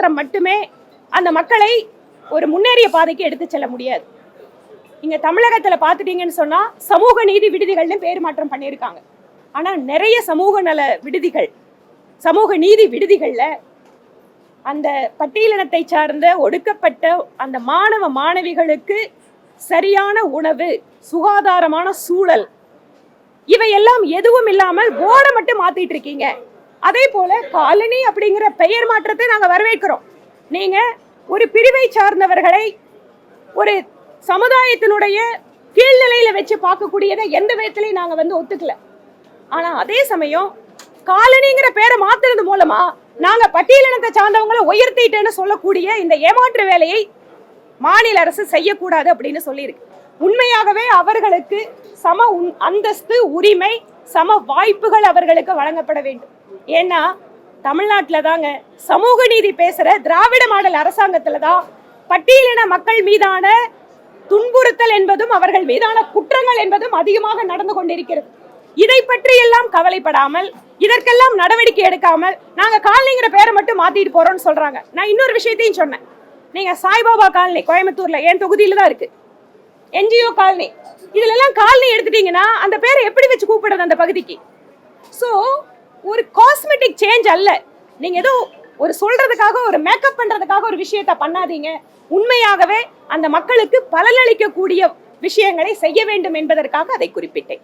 மாற்றம் மட்டுமே அந்த மக்களை ஒரு முன்னேறிய பாதைக்கு எடுத்து செல்ல முடியாது. இங்கே தமிழகத்தில் பார்த்துட்டீங்கன்னு சொன்னால் சமூக நீதி விடுதிகள்னு பேர் மாற்றம் பண்ணியிருக்காங்க. ஆனால் நிறைய சமூக நல விடுதிகள் சமூக நீதி விடுதிகளில் அந்த பட்டியலினத்தை சார்ந்த ஒடுக்கப்பட்ட அந்த மாணவ மாணவிகளுக்கு சரியான உணவு சுகாதாரமான சூழல் இவையெல்லாம் எதுவும் இல்லாமல் போர்டை மட்டும் மாத்திட்டு இருக்கீங்க. அதே போல காலனி அப்படிங்கிற பெயர் மாற்றத்தை நாங்கள் வரவேற்கிறோம். நீங்க ஒரு பிரிவை சார்ந்தவர்களை ஒரு சமுதாயத்தினுடைய கீழ்நிலையில வச்சு பார்க்கக்கூடியதை எந்த விதத்திலையும் நாங்கள் வந்து ஒத்துக்கல. ஆனா அதே சமயம் காலனிங்கிற பேரை மாத்துறது மூலமா நாங்க பட்டியலினத்தை சார்ந்தவங்களை உயர்த்திட்டேன்னு சொல்லக்கூடிய இந்த ஏமாற்று வேலையை மாநில அரசு செய்யக்கூடாது அப்படின்னு சொல்லியிருக்கு. உண்மையாகவே அவர்களுக்கு சம அந்தஸ்து உரிமை சம வாய்ப்புகள் அவர்களுக்கு வழங்கப்பட வேண்டும். ஏன்னா தமிழ்நாட்டில் தாங்க சமூக நீதி பேசுகிற திராவிட மாடல் அரசாங்கத்துல தான் பட்டியலின மக்கள் மீதான துன்புறுத்தல் என்பதும் அவர்கள் மீதான குற்றங்கள் என்பதும் அதிகமாக நடந்து கொண்டிருக்கிறது. இதை பற்றி எல்லாம் கவலைப்படாமல் இதற்கெல்லாம் நடவடிக்கை எடுக்காமல் நாங்க காலனிங்கிற பேரை மட்டும் மாத்திட்டு போறோம்னு சொல்றாங்க. நான் இன்னொரு விஷயத்தையும் சொன்னேன். நீங்க சாய்பாபா காலனி கோயம்புத்தூர்ல என் தொகுதியில தான் இருக்கு. NGO colony. இதுல எல்லாம் காலனி எடுத்துட்டீங்கன்னா அந்த பேரை எப்படி வச்சு கூப்பிடுறது அந்த பகுதிக்கு? ஸோ ஒரு காஸ்மெட்டிக் சேஞ்ச் அல்ல. நீங்க ஏதோ ஒரு சொல்றதுக்காக ஒரு மேக்கப் பண்றதுக்காக ஒரு விஷயத்த பண்ணாதீங்க. உண்மையாகவே அந்த மக்களுக்கு பலனளிக்கக்கூடிய விஷயங்களை செய்ய வேண்டும் என்பதற்காக அதை குறிப்பிட்டேன்.